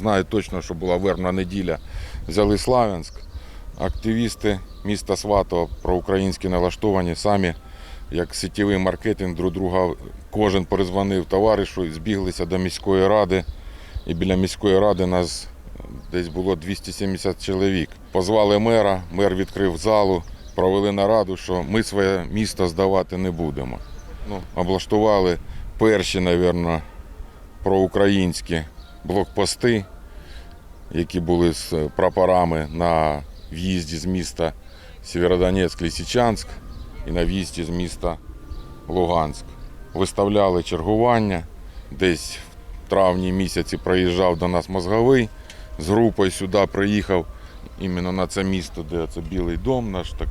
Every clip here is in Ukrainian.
знаю точно, що була вербна неділя. Взяли Славянськ. Активісти міста Сватова проукраїнські налаштовані самі, як сетєвий маркетинг, друг друга кожен перезвонив товаришу, і збіглися до міської ради. І біля міської ради нас десь було 270 чоловік. Позвали мера, мер відкрив залу, провели нараду, що ми своє місто здавати не будемо. Ну, облаштували перші, мабуть, проукраїнські блокпости, які були з прапорами на в'їзді з міста Сєвєродонецьк, Лисичанськ і на в'їзді з міста Луганськ. Виставляли чергування. Десь в травні місяці приїжджав до нас мозговий. З групою сюди приїхав іменно на це місто, де це Білий дом, наш так,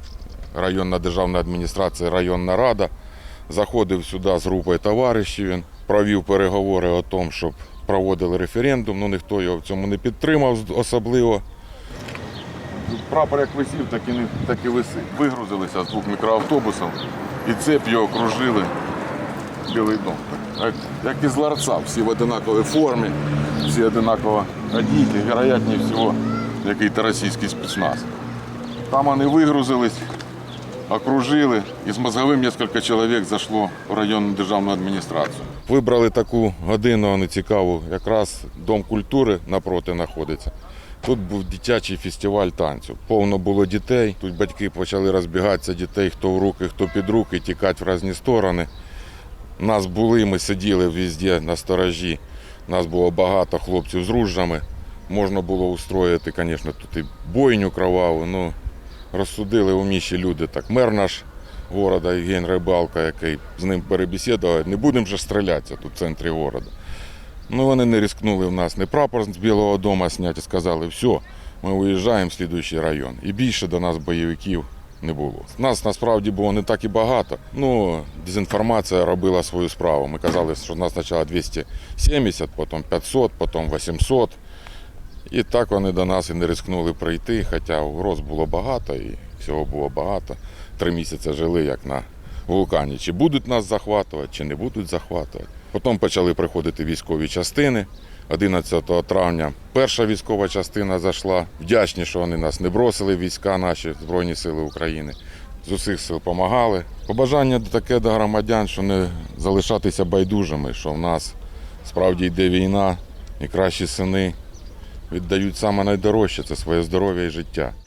районна державна адміністрація, районна рада. Заходив сюди з групою товаришів. Він провів переговори о тому, щоб проводили референдум. Ну ніхто його в цьому не підтримав особливо. Прапор як висів, так і, не, так і висить. Вигрузилися з двох мікроавтобусів і цеп його окружили. Білий дом. Як, як із ларца, всі в одинаковій формі, всі одинаково одіті, вероятніше всього, який-то російський спецназ. Там вони вигрузились, окружили, і з мозговим кілька чоловік зайшло в районну державну адміністрацію. Вибрали таку годину нецікаву, якраз Дом культури напроти знаходиться. Тут був дитячий фестиваль танцю. Повно було дітей. Тут батьки почали розбігатися дітей, хто в руки, хто під руки, тікати в різні сторони. Нас були, ми сиділи везде на сторожі. Нас було багато хлопців з ружжами. Можна було устроїти, звісно, тут і бойню кроваву. Ну, розсудили уміші люди. Так, мер наш города Євген Рибалка, який з ним перебесідував, не будемо же стрілятися тут в центрі города. Ну, вони не рискнули в нас не прапор з Білого дому зняти, сказали, все, ми виїжджаємо в слідуючий район. І більше до нас бойовиків не було. Нас насправді було не так і багато. Ну, дезінформація робила свою справу. Ми казали, що нас спочатку 270, потім 500, потім 800. І так вони до нас і не рискнули прийти, хоча угроз було багато і всього було багато. Три місяці жили як на вулкані. Чи будуть нас захватувати, чи не будуть захватувати. Потім почали приходити військові частини. 11 травня перша військова частина зайшла. Вдячні, що вони нас не бросили, війська наші Збройні Сили України. З усіх сил допомагали. Побажання таке до громадян, що не залишатися байдужими, що в нас справді йде війна, і кращі сини віддають саме найдорожче це своє здоров'я і життя.